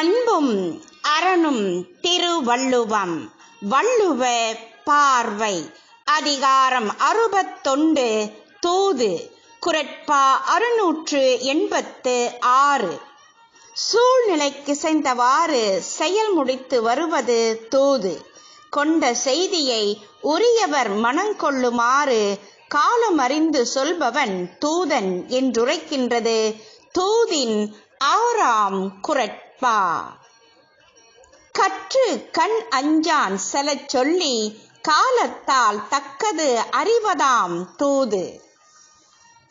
அன்பும் அரணும் திருவள்ளுவம். வள்ளுவ பார்வை. அதிகாரம் அறுபத்தொண்டு தூது. குரட்பா அறுநூற்று எண்பத்து ஆறு. சூழ்நிலைக்கிசைந்தவாறு செயல் முடித்து வருவது தூது. கொண்ட செய்தியை உரியவர் மனங்கொள்ளுமாறு காலமறிந்து சொல்பவன் தூதன் என்றுரைக்கின்றது. தூதின் ஆறாம் குரட்பா. கற்று கண் அஞ்சான் செலச் சொல்லி காலத்தால் தக்கது அறிவதாம் தூது.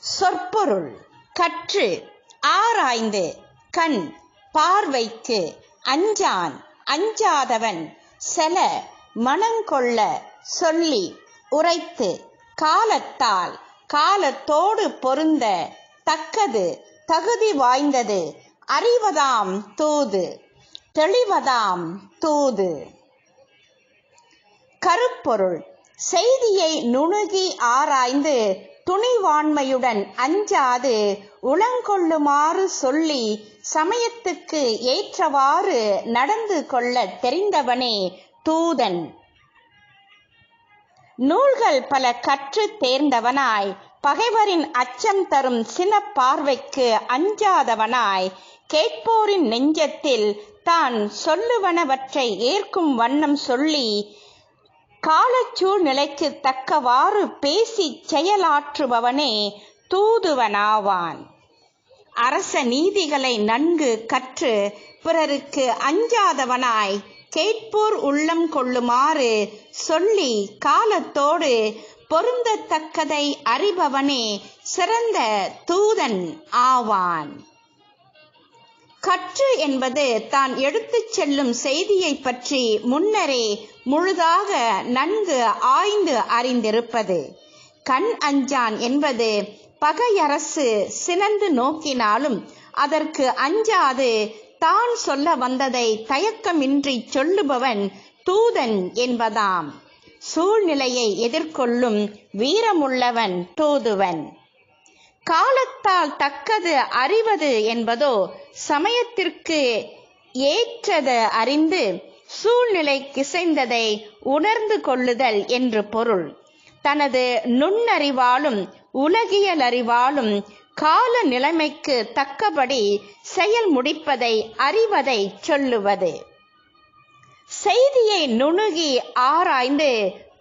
சொற்பொருள் கற்று ஆராய்ந்து கண் பார்வைக்கு அஞ்சான் அஞ்சாதவன் செல மனங்கொள்ள சொல்லி உரைத்து காலத்தால் காலத்தோடு பொருந்த தக்கது தகுதி வாய்ந்தது அறிவதாம் தூது தெளிவதாம் தூது. கருப்பொருள் செய்தியை நுணுகி ஆராய்ந்து துணிவாண்மையுடன் அஞ்சாது உளங்கொள்ளுமாறு சொல்லி சமயத்துக்கு ஏற்றவாறு நடந்து கொள்ள தெரிந்தவனே தூதன். நூல்கள் பல கற்று தேர்ந்தவனாய் பகைவரின் அச்சம் தரும் சின பார்வைக்கு அஞ்சாதவனாய் கேட்போரின் நெஞ்சத்தில் தான் சொல்லுவனவற்றை ஏற்கும் வண்ணம் சொல்லி காலச்சூழ்நிலைக்கு தக்கவாறு பேசி செயலாற்றுபவனே தூதுவனாவான். அரச நீதிகளை நன்கு கற்று பிறருக்கு அஞ்சாதவனாய் கேட்போர் உள்ளம் கொள்ளுமாறு சொல்லி காலத்தோடு பொருந்தத்தக்கதை அறிபவனே சிறந்த தூதன் ஆவான். கற்று என்பது தான் எடுத்துச் செல்லும் செய்தியை பற்றி முன்னரே முழுதாக நன்கு ஆய்ந்து அறிந்திருப்பது. கண் அஞ்சான் என்பது பகையரசு சினந்து நோக்கினாலும் அதற்கு அஞ்சாது தான் சொல்ல வந்ததை தயக்கமின்றி சொல்லுபவன் தூதன் என்பதாம். சூழ்நிலையை எதிர்கொள்ளும் வீரமுள்ளவன் தூதுவன். காலத்தால் தக்கது அறிவது என்பதோ சமயத்திற்கு ஏற்றது அறிந்து சூழ்நிலை கிசைந்ததை உணர்ந்து கொள்ளுதல் என்று பொருள். தனது நுண்ணறிவாலும் உலகியல் அறிவாலும் கால நிலைமைக்கு தக்கபடி செயல் முடிப்பதை அறிவதை சொல்லுவது. செய்தியை நுணுகி ஆராய்ந்து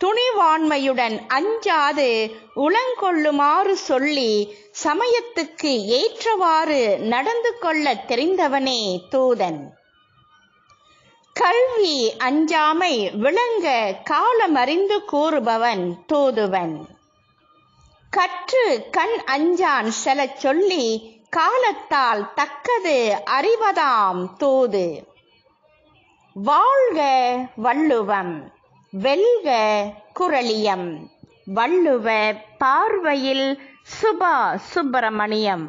துணிவாண்மையுடன் அஞ்சாது உளங்கொள்ளுமாறு சொல்லி சமயத்துக்கு ஏற்றவாறு நடந்து கொள்ள தெரிந்தவனே தூதன். கல்வி அஞ்சாமை விளங்க காலமறிந்து கூறுபவன் தூதுவன். கற்று கண் அஞ்சான் செல சொல்லி காலத்தால் தக்கது அறிவதாம் தூது. வாழ்க வள்ளுவம். வெல்க குரளியம் வள்ளுவ பார்வையில் சுபா சுப்பிரமணியம்.